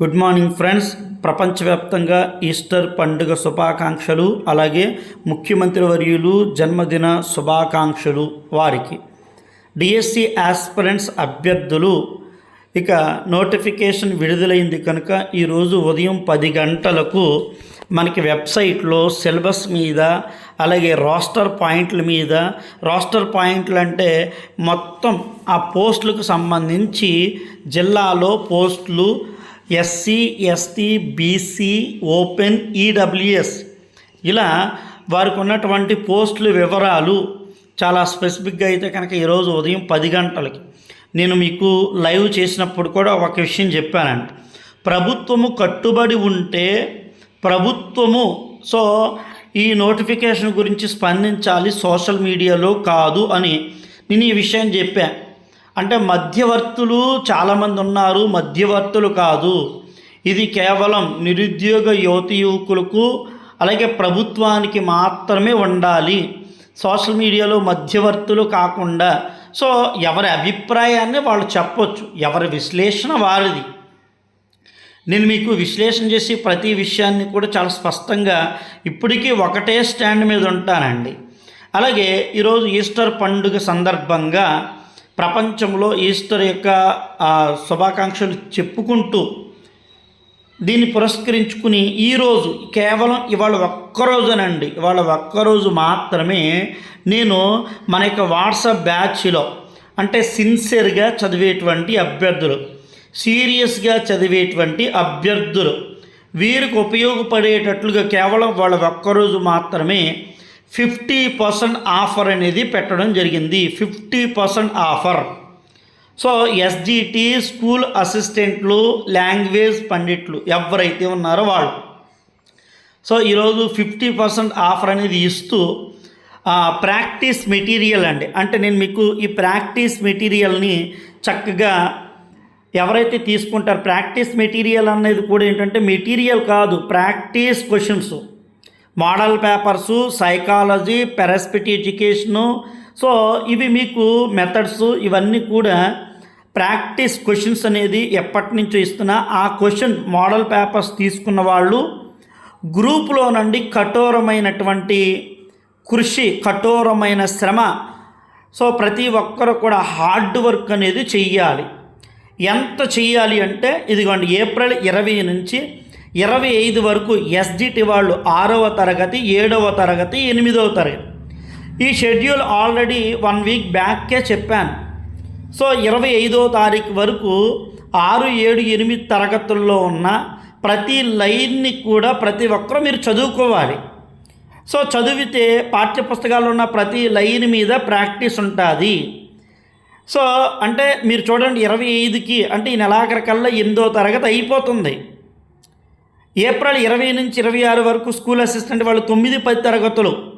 Good morning friends. ప్రపంచవ్యాప్తంగా Easter పండుగ శుభాకాంక్షలు అలాగే ముఖ్యమంత్రి వర్యులు జన్మదిన శుభాకాంక్షలు వారికి. డిఎస్సి ఆస్పిరెంట్స్ అభ్యర్థులు ఇక నోటిఫికేషన్ విడుదలైంది కనుక ఈరోజు ఉదయం పది గంటలకు మనకి వెబ్సైట్లో సిలబస్ మీద అలాగే రాస్టర్ పాయింట్ల మీద రాస్టర్ పాయింట్లు అంటే మొత్తం ఆ పోస్టులకు సంబంధించి జిల్లాలో పోస్టులు SC ST BC open EWS. ఇలా వారికి ఉన్నటువంటి పోస్టుల వివరాలు చాలా స్పెసిఫిక్గా అయితే కనుక ఈరోజు ఉదయం పది గంటలకి నేను మీకు లైవ్ చేసినప్పుడు కూడా ఒక విషయం చెప్పానండి. ప్రభుత్వము కట్టుబడి ఉంటే ప్రభుత్వము సో ఈ నోటిఫికేషన్ గురించి స్పందించాలి సోషల్ మీడియాలో కాదు అని నేను ఈ విషయం చెప్పాను అంటే మధ్యవర్తులు చాలామంది ఉన్నారు మధ్యవర్తులు కాదు. ఇది కేవలం నిరుద్యోగ యువతి యువకులకు అలాగే ప్రభుత్వానికి మాత్రమే ఉండాలి. సోషల్ మీడియాలో మధ్యవర్తులు కాకుండా సో ఎవరి అభిప్రాయాన్ని వాళ్ళు చెప్పొచ్చు ఎవరి విశ్లేషణ వారిది. నేను మీకు విశ్లేషణ చేసి ప్రతి విషయాన్ని కూడా చాలా స్పష్టంగా ఇప్పటికీ ఒకటే స్టాండ్ మీద ఉంటానండి. అలాగే ఈరోజు ఈస్టర్ పండుగ సందర్భంగా ప్రపంచంలో ఈస్టర్ యొక్క శుభాకాంక్షలు చెప్పుకుంటూ దీన్ని పురస్కరించుకుని ఈరోజు కేవలం ఇవాళ ఒక్కరోజునండి ఇవాళ ఒక్కరోజు మాత్రమే నేను మన యొక్క వాట్సాప్ బ్యాచ్లో అంటే సిన్సియర్గా చదివేటువంటి అభ్యర్థులు సీరియస్గా చదివేటువంటి అభ్యర్థులు వీరికి ఉపయోగపడేటట్లుగా కేవలం వాళ్ళ ఒక్కరోజు మాత్రమే ఫిఫ్టీ పర్సెంట్ ఆఫర్ అనేది పెట్టడం జరిగింది. Fifty percent offer. So SGT school అసిస్టెంట్లు లాంగ్వేజ్ పండిట్లు ఎవరైతే ఉన్నారో వాళ్ళు. సో ఈరోజు ఫిఫ్టీ పర్సెంట్ ఆఫర్ అనేది ఇస్తూ ప్రాక్టీస్ మెటీరియల్ అండి. అంటే నేను మీకు ఈ ప్రాక్టీస్ మెటీరియల్ని చక్కగా ఎవరైతే తీసుకుంటారో ప్రాక్టీస్ మెటీరియల్ అనేది కూడా ఏంటంటే మెటీరియల్ కాదు practice questions. Model papers psychology perspective education. So ఇవి మీకు మెథడ్స్ ఇవన్నీ కూడా ప్రాక్టీస్ క్వశ్చన్స్ అనేది ఎప్పటి నుంచో ఇస్తున్నా. ఆ క్వశ్చన్ మోడల్ పేపర్స్ తీసుకున్న వాళ్ళు గ్రూపులో నుండి కఠోరమైనటువంటి కృషి కఠోరమైన శ్రమ. సో ప్రతి ఒక్కరు కూడా హార్డ్ వర్క్ అనేది చెయ్యాలి. ఎంత చెయ్యాలి అంటే ఇదిగోండి ఏప్రిల్ ఇరవై నుంచి ఇరవై ఐదు వరకు ఎస్జిటి వాళ్ళు ఆరవ తరగతి ఏడవ తరగతి ఎనిమిదవ తరగతి. ఈ షెడ్యూల్ ఆల్రెడీ వన్ వీక్ బ్యాక్కే చెప్పాను. సో ఇరవై ఐదో తారీఖు వరకు ఆరు ఏడు ఎనిమిది తరగతుల్లో ఉన్న ప్రతి లైన్ని కూడా ప్రతి ఒక్కరూ మీరు చదువుకోవాలి. సో చదివితే పాఠ్యపుస్తకాలు ఉన్న ప్రతి లైన్ మీద ప్రాక్టీస్ ఉంటుంది. సో అంటే మీరు చూడండి ఇరవై ఐదుకి అంటే ఈ నెలాఖరికల్లా ఎనిమిదో తరగతి అయిపోతుంది. ఏప్రిల్ ఇరవై నుంచి ఇరవై ఆరు వరకు స్కూల్ అసిస్టెంట్ వాళ్ళు తొమ్మిది పది తరగతులు.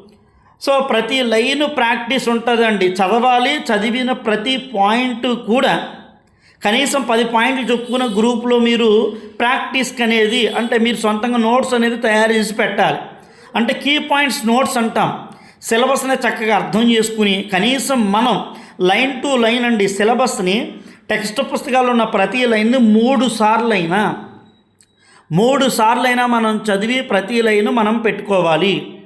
సో ప్రతి లైన్ ప్రాక్టీస్ ఉంటుందండి. చదవాలి చదివిన ప్రతి పాయింట్ కూడా కనీసం పది పాయింట్లు చెప్పుకున్న గ్రూప్లో మీరు ప్రాక్టీస్కి అనేది అంటే మీరు సొంతంగా నోట్స్ అనేది తయారు చేసి పెట్టాలి. అంటే కీ పాయింట్స్ నోట్స్ అంటాం. సిలబస్ని చక్కగా అర్థం చేసుకుని కనీసం మనం లైన్ టు లైన్ అండి సిలబస్ని టెక్స్ట్ పుస్తకాల్లో ఉన్న ప్రతి లైన్ని మూడు సార్లు అయినా మూడు సార్లైనా మనం చదివి ప్రతి లైన్ మనం పెట్టుకోవాలి.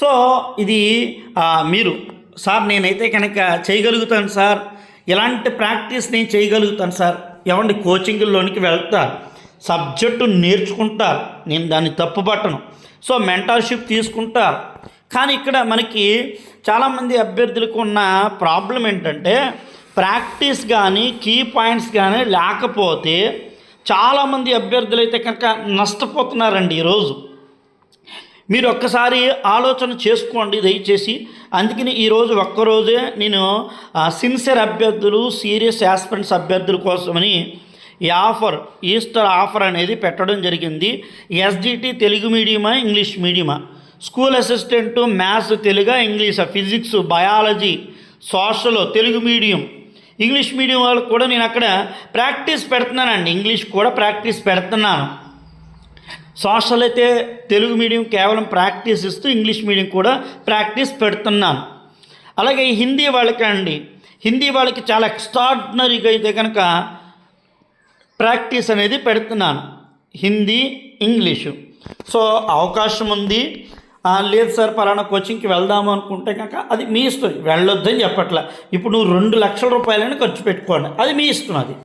సో ఇది మీరు. సార్ నేనైతే కనుక చేయగలుగుతాను సార్. ఇలాంటి ప్రాక్టీస్ నేను చేయగలుగుతాను సార్. ఏమండి కోచింగ్లోనికి వెళ్తారు సబ్జెక్టు నేర్చుకుంటారు నేను దాన్ని తప్పుపట్టను. సో మెంటర్షిప్ తీసుకుంటారు కానీ ఇక్కడ మనకి చాలామంది అభ్యర్థులకు ఉన్న ప్రాబ్లం ఏంటంటే ప్రాక్టీస్ కానీ కీ పాయింట్స్ కానీ లేకపోతే చాలామంది అభ్యర్థులు అయితే కనుక నష్టపోతున్నారండి ఈరోజు మీరు ఒక్కసారి ఆలోచన చేసుకోండి దయచేసి. అందుకని ఈరోజు ఒక్కరోజే నేను సిన్సియర్ అభ్యర్థులు సీరియస్ యాస్పిరెంట్స్ అభ్యర్థుల కోసమని ఈ ఆఫర్ ఈస్టర్ ఆఫర్ అనేది పెట్టడం జరిగింది. ఎస్జిటి తెలుగు మీడియమా ఇంగ్లీష్ మీడియమా? School assistant maths తెలుగా English? Physics biology social Telugu medium. English medium వాళ్ళు కూడా నేను అక్కడ ప్రాక్టీస్ పెడుతున్నానండి. ఇంగ్లీష్ కూడా ప్రాక్టీస్ పెడుతున్నాను. సోషల్ అయితే తెలుగు మీడియం కేవలం ప్రాక్టీస్ ఇస్తూ ఇంగ్లీష్ మీడియం కూడా ప్రాక్టీస్ పెడుతున్నాను. అలాగే హిందీ వాళ్ళకి అండి. హిందీ వాళ్ళకి చాలా ఎక్స్ట్రాడినరీగా అయితే కనుక ప్రాక్టీస్ అనేది పెడుతున్నాను. హిందీ ఇంగ్లీషు. సో అవకాశం ఉంది. లేదు సార్ పలానా కోచింగ్కి వెళ్దాము అనుకుంటే కనుక అది మీ ఇష్టం వెళ్ళొద్దని చెప్పట్లే. ఇప్పుడు నువ్వు రెండు లక్షల రూపాయలని ఖర్చు పెట్టుకోండి అది మీ ఇష్టం అది.